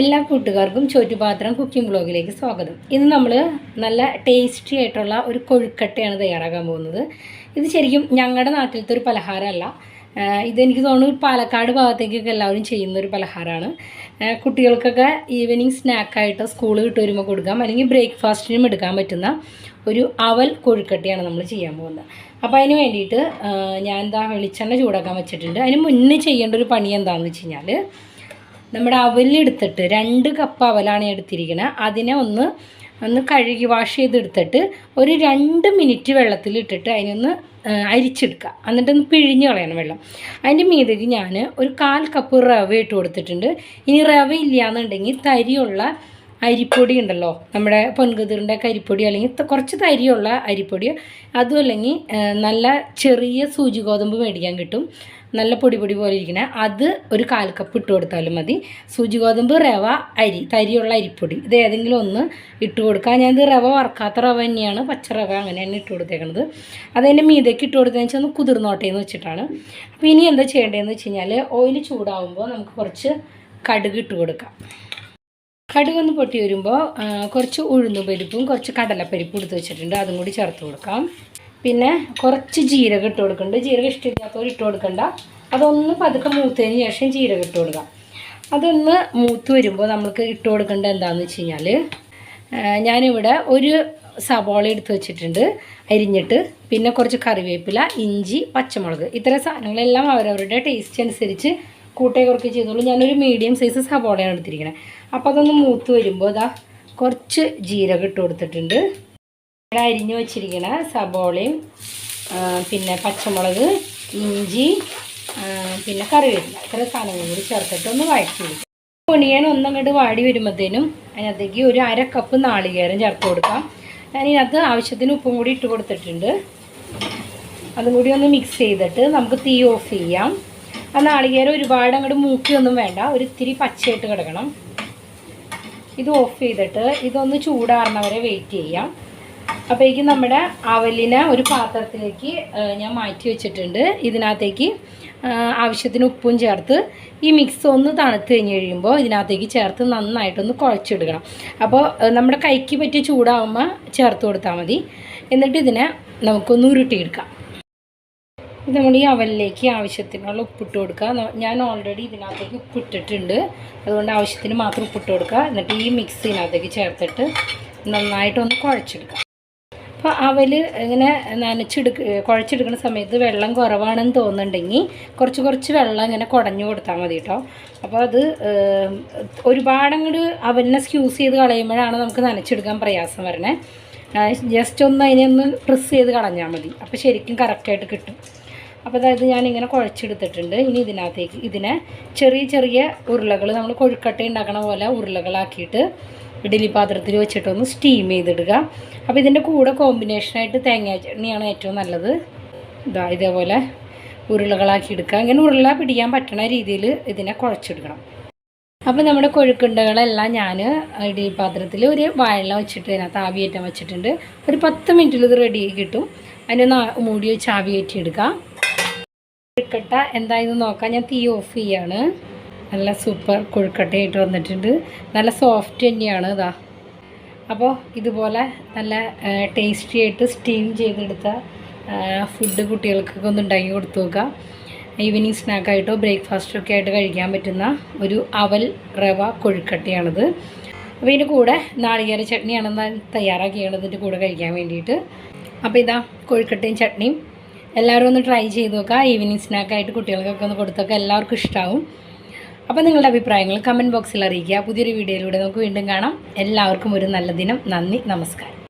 എല്ലാ കൂട്ടുകാർക്കും ചോറ്റുപാത്രം കുക്കിംഗ് ബ്ലോഗിലേക്ക് സ്വാഗതം. ഇന്ന് നമ്മൾ നല്ല ടേസ്റ്റി ആയിട്ടുള്ള ഒരു കൊഴുക്കട്ടയാണ് തയ്യാറാക്കാൻ പോകുന്നത്. ഇത് ശരിക്കും ഞങ്ങളുടെ നാട്ടിലത്തെ ഒരു പലഹാരമല്ല. ഇതെനിക്ക് തോന്നുന്നു പാലക്കാട് ഭാഗത്തേക്കൊക്കെ എല്ലാവരും ചെയ്യുന്ന ഒരു പലഹാരമാണ്. കുട്ടികൾക്കൊക്കെ ഈവനിങ് സ്നാക്കായിട്ട് സ്കൂൾ വിട്ട് വരുമ്പോൾ കൊടുക്കാം അല്ലെങ്കിൽ ബ്രേക്ക്ഫാസ്റ്റിനും എടുക്കാൻ പറ്റുന്ന ഒരു അവൽ കൊഴുക്കട്ടയാണ് നമ്മൾ ചെയ്യാൻ പോകുന്നത്. അപ്പോൾ അതിന് വേണ്ടിയിട്ട് ഞാൻ എന്താ വെളിച്ചെണ്ണ ചൂടാക്കാൻ വെച്ചിട്ടുണ്ട്. അതിന് മുന്നേ ചെയ്യേണ്ട ഒരു പണി എന്താണെന്ന് വെച്ച് കഴിഞ്ഞാൽ നമ്മുടെ അവലെടുത്തിട്ട് രണ്ട് കപ്പ് അവലാണ് എടുത്തിരിക്കുന്നത് അതിനെ ഒന്ന് ഒന്ന് കഴുകി വാഷ് ചെയ്തെടുത്തിട്ട് ഒരു രണ്ട് മിനിറ്റ് വെള്ളത്തിൽ ഇട്ടിട്ട് അതിനൊന്ന് അരിച്ചെടുക്കുക എന്നിട്ടൊന്ന് പിഴിഞ്ഞ് കളയണം വെള്ളം. അതിന്റെ മീതേക്ക് ഞാൻ ഒരു കാൽ കപ്പ് റവ ഇട്ട് കൊടുത്തിട്ടുണ്ട്. ഇനി റവ ഇല്ലയെന്നുണ്ടെങ്കിൽ തരിയുള്ള അരിപ്പൊടി ഉണ്ടല്ലോ. നമ്മുടെ പൊൻകതിറിന്റെ കരിപ്പൊടി അല്ലെങ്കിൽ കുറച്ച് തരിയുള്ള അരിപ്പൊടി. അതും അല്ലെങ്കിൽ നല്ല ചെറിയ സൂചി ഗോതമ്പ് മേടിക്കാൻ കിട്ടും. നല്ല പൊടി പൊടി പോലെ ഇരിക്കണേ. അത് ഒരു കാൽ കപ്പ് ഇട്ട് കൊടുത്താലും മതി. സൂചി ഗോതമ്പ് റവ അരി തരിയുള്ള അരിപ്പൊടി. ഇത് ഏതെങ്കിലും ഒന്ന് ഇട്ട് കൊടുക്കുക. ഞാനിത് റവ വറക്കാത്ത റവ തന്നെയാണ്. പച്ച റവ അങ്ങനെയാണ് ഇട്ട് കൊടുത്തേക്കണത്. അതതിന്റെ മീതയ്ക്ക് ഇട്ട് കൊടുത്തതെന്ന് വെച്ചാൽ ഒന്ന് കുതിർന്നോട്ടെ എന്ന് വെച്ചിട്ടാണ്. അപ്പോൾ ഇനി എന്താ ചെയ്യേണ്ടതെന്ന് വെച്ച് കഴിഞ്ഞാൽ ഓയിൽ ചൂടാവുമ്പോൾ നമുക്ക് കുറച്ച് കടുക് ഇട്ട് കൊടുക്കാം. കടുകൊന്ന് പൊട്ടി വരുമ്പോൾ കുറച്ച് ഉഴുന്നുപരിപ്പും കുറച്ച് കടലപ്പരിപ്പും എടുത്ത് വെച്ചിട്ടുണ്ട്. അതും കൂടി ചേർത്ത് കൊടുക്കാം. പിന്നെ കുറച്ച് ജീരകം ഇട്ട് കൊടുക്കുന്നുണ്ട് ജീരകം ഇഷ്ടമില്ലാത്തവർ ഇട്ട് കൊടുക്കണ്ട. അതൊന്ന് പതുക്കെ മൂത്തതിന് ശേഷം ജീരകം ഇട്ട് കൊടുക്കാം. അതൊന്ന് മൂത്ത് വരുമ്പോൾ നമുക്ക് ഇട്ട് കൊടുക്കേണ്ടത് എന്താണെന്ന് വെച്ച് കഴിഞ്ഞാൽ ഞാനിവിടെ ഒരു സവാള എടുത്ത് വെച്ചിട്ടുണ്ട് അരിഞ്ഞിട്ട്. പിന്നെ കുറച്ച് കറിവേപ്പില ഇഞ്ചി പച്ചമുളക്. ഇത്തരം സാധനങ്ങളെല്ലാം അവരവരുടെ ടേസ്റ്റ് അനുസരിച്ച് കൂട്ടേ കുറയ്ക്ക് ചെയ്തോളൂ ഞാനൊരു മീഡിയം സൈസ് സവോളയാണ് എടുത്തിരിക്കുന്നത് അപ്പോൾ അതൊന്ന് മൂത്ത് വരുമ്പോൾ ഇതാ കുറച്ച് ജീരകം ഇട്ട് കൊടുത്തിട്ടുണ്ട്. ഇവിടെ അരിഞ്ഞു വച്ചിരിക്കണ സബോളയും പിന്നെ പച്ചമുളക് ഇഞ്ചി പിന്നെ കറിവേപ്പില. ഇത്ര സാധനങ്ങൾ കൂടി ചേർത്തിട്ട് ഒന്ന് വഴറ്റി കൊടുക്കും പൊണിയാൻ ഒന്നങ്ങോട്ട് വാടി വരുമ്പോഴത്തേനും അതിനകത്തേക്ക് ഒരു അര കപ്പ് നാളികേരം ചേർത്ത് കൊടുക്കാം. ഞാനിതിനകത്ത് ആവശ്യത്തിന് ഉപ്പും കൂടി ഇട്ട് കൊടുത്തിട്ടുണ്ട്. അതും കൂടി ഒന്ന് മിക്സ് ചെയ്തിട്ട് നമുക്ക് തീ ഓഫ് ചെയ്യാം. ആ നാളികേരം ഒരുപാട് അങ്ങോട്ട് മൂക്കിയൊന്നും വേണ്ട. ഒരു ഇത്തിരി പച്ചയായിട്ട് കിടക്കണം. ഇത് ഓഫ് ചെയ്തിട്ട് ഇതൊന്ന് ചൂടാറുന്നവരെ വെയിറ്റ് ചെയ്യാം. അപ്പോഴേക്കും നമ്മുടെ അവലിനെ ഒരു പാത്രത്തിലേക്ക് ഞാൻ മാറ്റി വെച്ചിട്ടുണ്ട്. ഇതിനകത്തേക്ക് ആവശ്യത്തിന് ഉപ്പും ചേർത്ത് ഈ മിക്സ് ഒന്ന് തണുത്ത് കഴിഞ്ഞ് കഴിയുമ്പോൾ ഇതിനകത്തേക്ക് ചേർത്ത് നന്നായിട്ടൊന്ന് കുഴച്ചെടുക്കണം. അപ്പോൾ നമ്മുടെ കൈക്ക് പറ്റിയ ചൂടാവുമ്പോൾ ചേർത്ത് കൊടുത്താൽ മതി. എന്നിട്ട് ഇതിനെ നമുക്കൊന്ന് ഉരുട്ടിയെടുക്കാം. ഇത് നമ്മൾ ഈ അവലിലേക്ക് ആവശ്യത്തിനുള്ള ഉപ്പിട്ട് കൊടുക്കുക. ഞാൻ ഓൾറെഡി ഇതിനകത്തേക്ക് ഉപ്പിട്ടിട്ടുണ്ട്. അതുകൊണ്ട് ആവശ്യത്തിന് മാത്രം ഉപ്പിട്ട് കൊടുക്കുക. എന്നിട്ട് ഈ മിക്സ് ഇതിനകത്തേക്ക് ചേർത്തിട്ട് നന്നായിട്ടൊന്ന് കുഴച്ചെടുക്കുക. അപ്പോൾ അവൽ ഇങ്ങനെ നനച്ചെടുക്ക കുഴച്ചെടുക്കുന്ന സമയത്ത് വെള്ളം കുറവാണെന്ന് തോന്നുന്നുണ്ടെങ്കിൽ കുറച്ച് കുറച്ച് വെള്ളം ഇങ്ങനെ കുടഞ്ഞു കൊടുത്താൽ മതി കേട്ടോ അപ്പോൾ അത് ഒരുപാടങ്ങോട് അവലിനെ സ്ക്യൂസ് ചെയ്ത് കളയുമ്പോഴാണ് നമുക്ക് നനച്ചെടുക്കാൻ പ്രയാസം വരണേ. ജസ്റ്റ് ഒന്ന് അതിനെ ഒന്ന് പ്രസ് ചെയ്ത് കളഞ്ഞാൽ മതി. അപ്പോൾ ശരിക്കും കറക്റ്റായിട്ട് കിട്ടും. അപ്പോൾ അതായത് ഞാനിങ്ങനെ കുഴച്ചെടുത്തിട്ടുണ്ട്. ഇനി ഇതിനകത്തേക്ക് ഇതിനെ ചെറിയ ചെറിയ ഉരുളകൾ നമ്മൾ കൊഴുക്കട്ട ഉണ്ടാക്കണ പോലെ ഉരുളകളാക്കിയിട്ട് ഇഡലി പാത്രത്തിൽ വെച്ചിട്ടൊന്ന് സ്റ്റീം ചെയ്തിടുക. അപ്പോൾ ഇതിന്റെ കൂടെ കോമ്പിനേഷനായിട്ട് തേങ്ങ ചട്നിയാണ് ഏറ്റവും നല്ലത്. ഇതാ ഇതേപോലെ ഉരുളകളാക്കി എടുക്കുക. ഇങ്ങനെ ഉരുള പിടിക്കാൻ പറ്റണ രീതിയിൽ ഇതിനെ കുഴച്ചെടുക്കണം. അപ്പോൾ നമ്മുടെ കൊഴുക്കുണ്ടകളെല്ലാം ഞാൻ ഈ പാത്രത്തിൽ ഒരു വാഴ വെച്ചിട്ട് അതിനകത്ത് ആവിയേറ്റം വെച്ചിട്ടുണ്ട്. ഒരു പത്ത് മിനിറ്റിൽ ഇത് റെഡി കിട്ടും. അതിനൊന്ന് മൂടി വെച്ച് ആവിയേറ്റി എടുക്കാം കൊഴുക്കട്ട എന്തായെന്ന് നോക്കാം. ഞാൻ തീ ഓഫ് ചെയ്യാണ്. നല്ല സൂപ്പർ കൊഴുക്കട്ടയായിട്ട് വന്നിട്ടുണ്ട്. നല്ല സോഫ്റ്റ് തന്നെയാണ് ഇതാ. അപ്പോൾ ഇതുപോലെ നല്ല ടേസ്റ്റി ആയിട്ട് സ്റ്റീം ചെയ്തെടുത്ത ഫുഡ് കുട്ടികൾക്കൊക്കെ ഒന്ന് ഉണ്ടാക്കി കൊടുത്തു നോക്കുക ഈവനിങ് സ്നാക്കായിട്ടോ ബ്രേക്ക്ഫാസ്റ്റൊക്കെ ആയിട്ട് കഴിക്കാൻ പറ്റുന്ന ഒരു അവൽ റവ കൊഴുക്കട്ടയാണിത്. അപ്പോൾ ഇതിന്റെ കൂടെ നാളികേര ചട്നിയാണ് ഞാൻ തയ്യാറാക്കിയത് ഇതിന്റെ കൂടെ കഴിക്കാൻ വേണ്ടിയിട്ട്. അപ്പോൾ ഇതാ കൊഴുക്കട്ടയും ചട്നിയും. എല്ലാവരും ഒന്ന് ട്രൈ ചെയ്ത് നോക്കുക ഈവനിങ് സ്നാക്കായിട്ട് കുട്ടികൾക്കൊക്കെ ഒന്ന് കൊടുത്തൊക്കെ എല്ലാവർക്കും ഇഷ്ടമാവും അപ്പോൾ നിങ്ങളുടെ അഭിപ്രായങ്ങൾ കമന്റ് ബോക്സിൽ അറിയിക്കുക. പുതിയൊരു വീഡിയോയിലൂടെ നമുക്ക് വീണ്ടും കാണാം. എല്ലാവർക്കും ഒരു നല്ല ദിനം. നന്ദി. നമസ്കാരം.